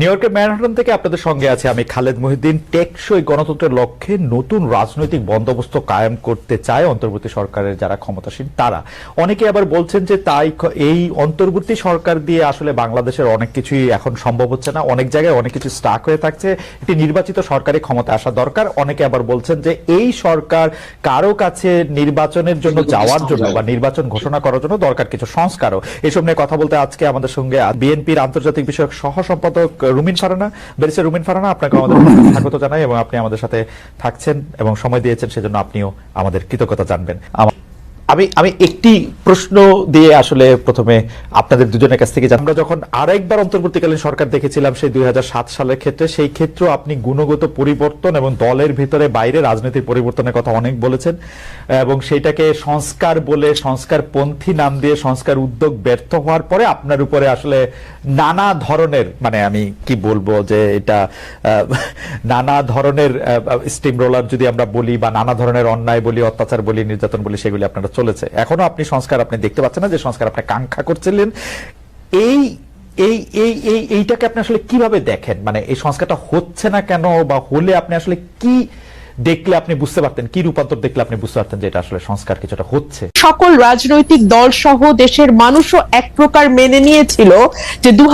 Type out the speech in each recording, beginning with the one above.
New ইয়র্কের Manhattan থেকে আপনাদের সঙ্গে আছে আমি খালেদ মহিউদ্দিন। টেকসই গণতন্ত্রের লক্ষ্যে নতুন রাজনৈতিক বন্দোবস্ত কায়েম করতে চায় অন্তর্বর্তী সরকারের যারা ক্ষমতাসীন তারা। অনেকে আবার বলছেন যে তাই এই অন্তর্বর্তী সরকার দিয়ে আসলে বাংলাদেশের অনেক কিছুই এখন সম্ভব হচ্ছে না। অনেক জায়গায় অনেক কিছু স্টাক হয়ে থাকছে। একটি নির্বাচিত সরকারি ক্ষমতা আসা দরকার। অনেকে আবার বলছেন যে এই সরকার কারও কাছে নির্বাচনের জন্য যাওয়ার জন্য বা নির্বাচন ঘোষণা করার জন্য দরকার কিছু সংস্কারও। এসব নিয়ে কথা বলতে আজকে আমাদের সঙ্গে বিএনপির আন্তর্জাতিক বিষয়ক সহ সম্পাদক রুমিন ফারানা ব্যারিস্টার রুমিন ফারানা আপনাকে আমাদের স্বাগত জানাই এবং আপনি আমাদের সাথে থাকছেন এবং সময় দিয়েছেন সেজন্য আপনিও আমাদের কৃতজ্ঞতা জানবেন। আমা- আমি একটি প্রশ্ন দিয়ে আসলে প্রথমে আপনাদের দুজনের কাছ থেকে আমরা যখন আরেকবার অন্তর্বর্তীকালীন সরকার দেখেছিলাম সেই দুই হাজার সাত সালের ক্ষেত্রে, সেই ক্ষেত্রে আপনি গুণগত পরিবর্তন এবং দলের ভিতরে বাইরে রাজনীতির পরিবর্তনের কথা অনেক বলেছেন এবং সেইটাকে সংস্কার বলে সংস্কার পন্থী নাম দিয়ে সংস্কার উদ্যোগ ব্যর্থ হওয়ার পরে আপনার উপরে আসলে নানা ধরনের মানে আমি কি বলব যে এটা নানা ধরনের স্টিম রোলার যদি আমরা বলি বা নানা ধরনের অন্যায় বলি, অত্যাচার বলি, নির্যাতন বলি, সেগুলি আপনারা চলেছে। এখনও আপনি সংস্কার আপনি দেখতে পাচ্ছেন না যে সংস্কার আপনি কাঙ্ক্ষা করছিলেন। এই এই এই এই, এইটাকে আপনি আসলে কীভাবে দেখেন? মানে এই সংস্কারটা হচ্ছে না কেন বা হলে আপনি আসলে কি দেখলে আপনি বুঝতে পারতেন কি রূপান্তর দেখলে আপনি বুঝতে পারতেন যে এটা আসলে সংস্কার কিছুটা হচ্ছে? সকল রাজনৈতিক দল সহ দেশের মানুষও এক প্রকার মেনে নিয়েছিল যে দু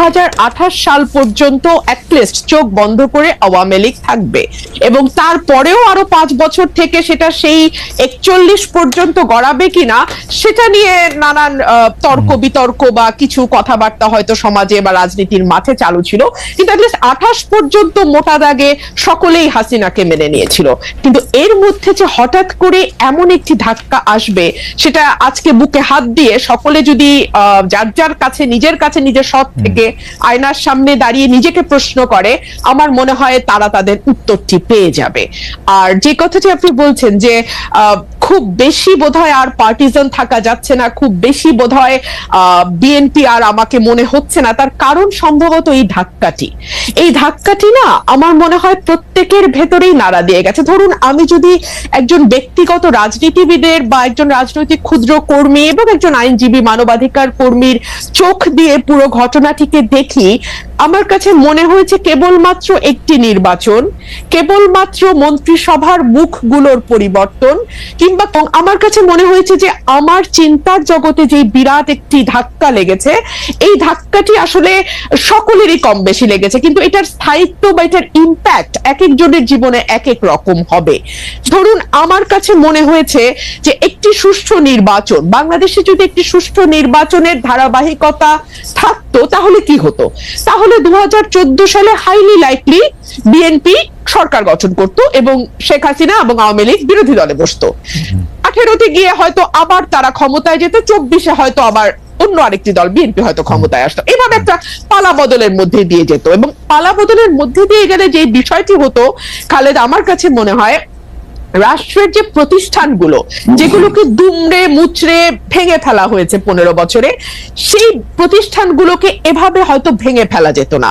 সাল পর্যন্ত অ্যাটলিস্ট চোখ বন্ধ করে আওয়ামী লীগ থাকবে। এবং তারপরেও আরও পাঁচ বছর থেকে সেটা সেই একচল্লিশ পর্যন্ত গড়াবে কিনা সেটা নিয়ে নানান তর্ক বিতর্ক বা কিছু কথাবার্তা হয়তো সমাজে বা রাজনীতির মাঠে চালু ছিল। কিন্তু অ্যাটলিস্ট আঠাশ পর্যন্ত মোটা দাগে সকলেই হাসিনাকে মেনে নিয়েছিল। কিন্তু এর মধ্যে যে হঠাৎ করে এমন একটি ধাক্কা আসবে সেটা আজকে বুকে হাত দিয়ে সকলে যদি আহ, যার যার কাছে নিজের কাছে নিজের সৎ থেকে আয়নার সামনে দাঁড়িয়ে নিজেকে প্রশ্ন করে আমার মনে হয় তারা তাদের উত্তরটি পেয়ে যাবে। আর যে কথাটি আপনি বলছেন যে আহ, খুব বেশি বোধহয় আর পার্টিজান থাকা যাচ্ছে না, খুব বেশি বোধ বোধহয় বিএনপি আর আমাকে মনে হচ্ছে না। তার কারণ সম্ভবত এই ধাক্কাটি। এই ধাক্কাটি না আমার মনে হয় প্রত্যেকের ভেতরেই নাড়া দিয়ে গেছে। ধরুন আমি যদি একজন ব্যক্তিগত রাজনীতিবিদের বা একজন রাজনৈতিক ক্ষুদ্র কর্মী এবং একজন আইনজীবী, মানবাধিকার কর্মীর চোখ দিয়ে পুরো ঘটনাটিকে দেখি আমার কাছে মনে হয়েছে কেবলমাত্র একটি নির্বাচন, কেবলমাত্র মন্ত্রিসভার মুখগুলোর পরিবর্তন, কিংবা আমার কাছে মনে হয়েছে যে আমার চিন্তার জগতে যে বিরাট একটি ধাক্কা লেগেছে, এই ধাক্কাটি আসলে সকলেরই কম বেশি লেগেছে, কিন্তু এটার স্থায়িত্ব বা এটার ইম্প্যাক্ট এক একজনের জীবনে এক এক রকম হবে। ধরুন, আমার কাছে মনে হয়েছে যে একটি সুষ্ঠু নির্বাচন, বাংলাদেশে যদি একটি সুষ্ঠু নির্বাচনের ধারাবাহিকতা থাকতো, তাহলে কি হতো? তাহলে দু সালে হাইলি লাইকলি বিএনপি সরকার গঠন করত এবং শেখ হাসিনা এবং আওয়ামী লীগ বিরোধী দলে বসতো। আঠেরোতে গিয়ে হয়তো আবার তারা ক্ষমতায় যেত, চব্বিশে হয়তো আবার অন্য আরেকটি দল বিএনপি হয়তো ক্ষমতায় আসতো। এভাবে একটা পালা বদলের মধ্যে দিয়ে যেত এবং পালা বদলের মধ্যে দিয়ে গেলে যে বিষয়টি হতো, খালেদ, আমার কাছে মনে হয় রাষ্ট্রের যে প্রতিষ্ঠানগুলো, যেগুলোকে দুমড়ে মুচড়ে ভেঙে ফেলা হয়েছে পনেরো বছরে, সেই প্রতিষ্ঠানগুলোকে এভাবে হয়তো ভেঙে ফেলা যেত না।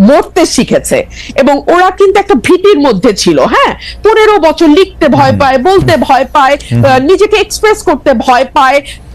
মরতে শিখেছে। এবং ওরা কিন্তু একটা ভীতির মধ্যে ছিল হ্যাঁ? পনেরো বছর লিখতে ভয় পায় বলতে ভয় পায় নিজেকে এক্সপ্রেস করতে ভয় পায়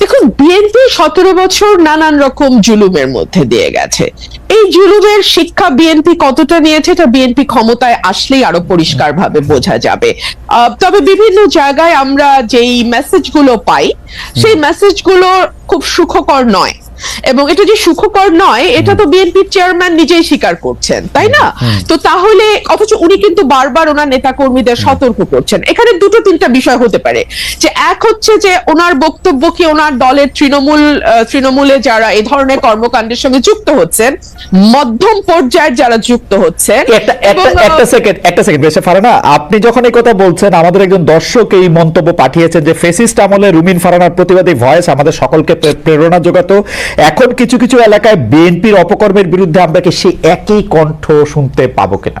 দেখুন বিএনপি সতেরো বছর নানান রকম জুলুমের মধ্যে দিয়ে গেছে। এই জুলুমের শিক্ষা বিএনপি কতটা নিয়েছে এটা বিএনপি ক্ষমতায় আসলেই আরও পরিষ্কার ভাবে বোঝা যাবে। তবে বিভিন্ন জায়গায় আমরা যেই মেসেজগুলো পাই সেই মেসেজগুলো খুব সুখকর নয়। এবং এটা যে সুখকর নয় এটা তো বিএনপির চেয়ারম্যান নিজেই স্বীকার করছেন তাই না? তো তাহলে অথচ উনি কিন্তু বারবার ওনার নেতা কর্মীদের সতর্ক করছেন। এখানে দুটো তিনটা বিষয় হতে পারে। যে এক হচ্ছে যে ওনার বক্তব্য কি ওনার দলের তৃণমূল তৃণমূলে যারা এই ধরনের কর্মকাণ্ডের সঙ্গে যুক্ত হচ্ছেন মধ্যম পর্যায়ের যারা যুক্ত হচ্ছেন একটা একটা সেকেন্ড একটা সেকেন্ড বেশে ফারানা আপনি যখন এই কথা বলছেন আমাদের একজন দর্শক এই মন্তব্য পাঠিয়েছেন যে ফেসিস্ট আমলে রুমিন ফারানার প্রতিবাদী ভয়েস আমাদের সকলকে প্রেরণা যোগাতো। এখন কিছু কিছু এলাকায় বিএনপির অপকর্মের বিরুদ্ধে আমরা কি সেই একই কণ্ঠ শুনতে পাবো কিনা?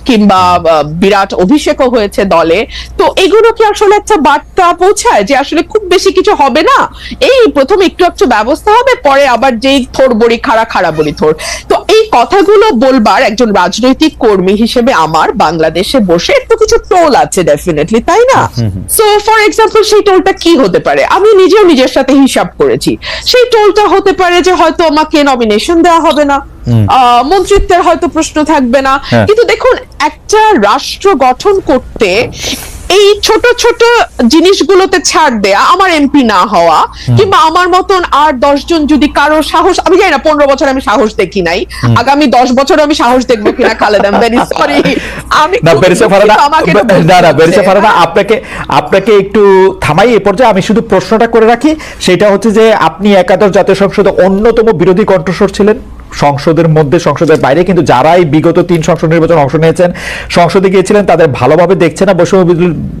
কিংবা বিরাট অভিষেকও হয়েছে দলে। তো এগুলো কি আসলে একটা বার্তা পৌঁছায় যে আসলে খুব বেশি কিছু হবে না? এই প্রথম একটু একটু ব্যবস্থা হবে, পরে আবার যেই থোর বড়ি খাড়া খাড়া বড়ি থোর তো কথাগুলো বলবার একজন রাজনৈতিক কর্মী হিসেবে আমার বাংলাদেশে বসে একটু কিছু টোল আছে ডেফিনেটলি তাই না? সো ফর এক্সাম্পল সেই টোলটা কি হতে পারে? আমি নিজেও নিজের সাথে হিসাব করেছি। সেই টোলটা হতে পারে যে হয়তো আমাকে নমিনেশন দেওয়া হবে না। আহ, মন্ত্রিত্বের হয়তো প্রশ্ন থাকবে না। হ্যাঁ। কিন্তু দেখুন একটা রাষ্ট্র গঠন করতে এই ছোট ছোট জিনিসগুলোতে ছাড় দেয়া আমার এমপি না হওয়া কিংবা আমার মতন আর দশজন যদি কারও সাহস আমি জানি না পনেরো বছর আমি সাহস দেখি নাই আগামী দশ বছর আমি সাহস দেখব কিনা খালেদ ভেরি সরি আমি আপনাকে আপনাকে একটু থামাই এ পর্যায়ে আমি শুধু প্রশ্নটা করে রাখি সেটা হচ্ছে যে আপনি একাদশ জাতীয় সংসদে অন্যতম বিরোধী কণ্ঠস্বর ছিলেন? সংসদের মধ্যে, সংসদের বাইরে, কিন্তু যারাই বিগত তিন সংসদ নির্বাচন অংশ নিয়েছেন, সংসদে গিয়েছিলেন, তাদের ভালোভাবে দেখছে না। বৈষম্য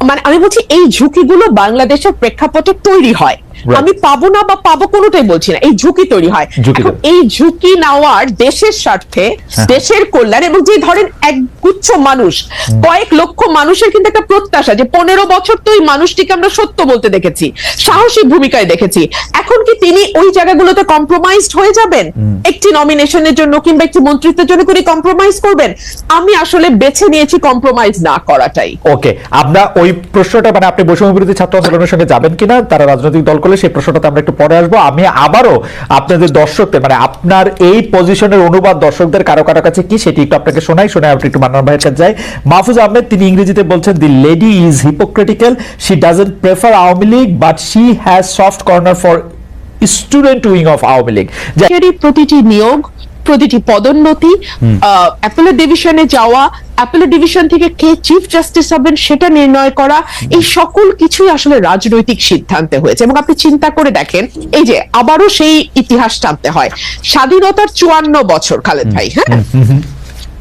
মানে আমি বলছি এই ঝুঁকিগুলো বাংলাদেশের প্রেক্ষাপটে তৈরি হয়. আমি পাবো না বা পাবো কোনোটাই বলছি না। এই ঝুঁকি তৈরি হয়। এখন এই ঝুঁকি নেওয়ার দেশের স্বার্থে দেশের কল্যাণ এবং যে ধরেন এক গুচ্ছ মানুষ কয়েক লক্ষ মানুষের কিন্তু একটা প্রত্যাশা যে পনেরো বছর তো এই মানুষটিকে আমরা সত্য বলতে দেখেছি সাহসী ভূমিকায় দেখেছি। এখন কি তিনি ওই জায়গাগুলোতে কম্প্রোমাইজড হয়ে যাবেন? একটি নমিনেশনের জন্য কিংবা একটি মন্ত্রিত্বের জন্য করে কম্প্রোমাইজ করবেন? আমি আসলে বেছে নিয়েছি কম্প্রোমাইজ না করাটাই। ওকে আমরা ওই প্রশ্নটা মানে আপনি বৈষম্য বিরোধী ছাত্র আন্দোলনের সঙ্গে যাবেন কিনা তারা রাজনৈতিক দল করলে সেই প্রশ্নটাতে আমরা একটু পরে আসব। আমি আবারও আপনাদের দর্শকদের মানে আপনার এই পজিশনের অনুবাদ দর্শকদের কারও কারও কাছে কি সেটি একটু আপনাকে শোনাই শোনাই আপনি একটু মান্নান ভাইয়ের কাছে যাই। মাহফুজ আহমেদ, তিনি ইংরেজিতে বলছেন the lady is hypocritical she doesn't prefer Awami League but she has soft corner for student wing of Awami League. প্রতিটি নিয়োগ প্রতিটি পদোন্নতি অ্যাপেলের ডিভিশনে যাওয়া অ্যাপেলের ডিভিশন থেকে কে চিফ জাস্টিস হবেন সেটা নির্ণয় করা এই সকল কিছুই আসলে রাজনৈতিক সিদ্ধান্তে হয়েছে। এবং আপনি চিন্তা করে দেখেন এই যে আবারও সেই ইতিহাস টানতে হয়। স্বাধীনতার চুয়ান্ন বছর খালেদ ভাই হ্যাঁ?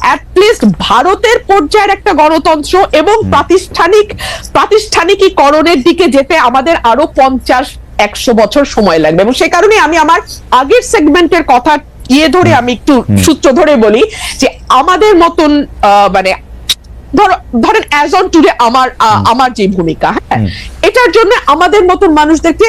অ্যাটলিস্ট ভারতের পর্যায়ের একটা গণতন্ত্র এবং প্রাতিষ্ঠানিক প্রাতিষ্ঠানিকীকরণের দিকে যেতে আমাদের আরও পঞ্চাশ একশো বছর সময় লাগবে। এবং সে কারণে আমি আমার আগের সেগমেন্টের কথা ইয়ে ধরে আমি একটু সূত্র ধরে বলি যে আমাদের মতন আহ, মানে ধরো ধরেন অ্যাজ অন টুডে আমার আমার যে ভূমিকা হ্যাঁ? এটার জন্য আমাদের মতন মানুষদেরকে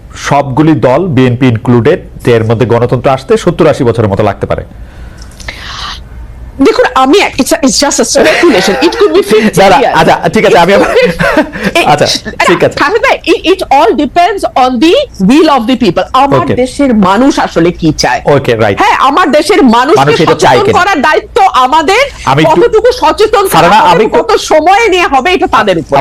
সবগুলি দল বিএনপি ইনক্লুডেড এর মধ্যে গণতন্ত্র আসতে সত্তর আশি বছরের মতো লাগতে পারে। দেখুন আমি it's just a speculation it could be আচ্ছা, ঠিক আছে, আমি আচ্ছা, ঠিক আছে। It all depends on the will of the people আমার দেশের মানুষ আসলে কি চায়? ওকে রাইট হ্যাঁ আমার দেশের মানুষকে সচেতন করার দায়িত্ব আমাদের। আমি কতটুকু সচেতন করা আমি কত সময় নিয়ে হবে এটা তাদের উপর।